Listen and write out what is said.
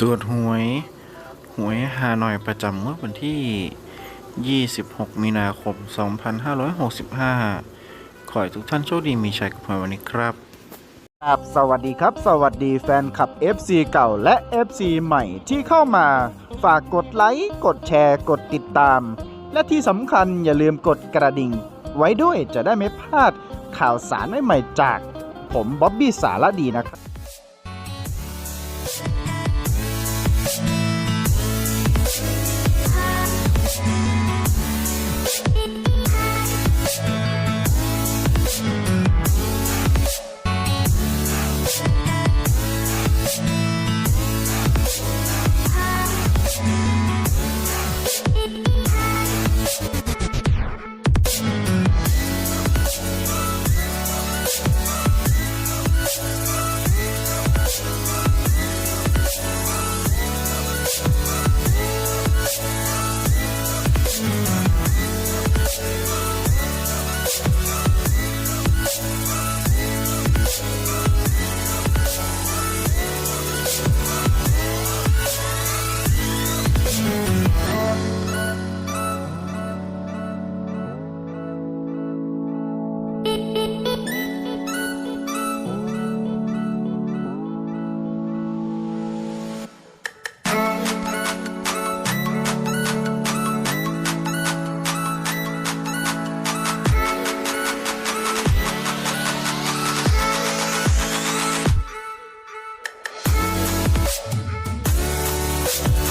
ตรวจหวย หวยฮานอยประจำเมื่อวันที่ 26 มีนาคม 2565 ขอให้ทุกท่านโชคดีมีชัยกับหวยวันนี้ครับ ครับ สวัสดีครับ สวัสดีแฟนคลับ FC เก่าและ FC ใหม่ที่เข้ามา ฝากกดไลค์ กดแชร์ กดติดตาม และที่สำคัญอย่าลืมกดกระดิ่ง ไว้ด้วยจะได้ไม่พลาดข่าวสารใหม่ๆจาก ผมบ๊อบบี้สารดีนะครับ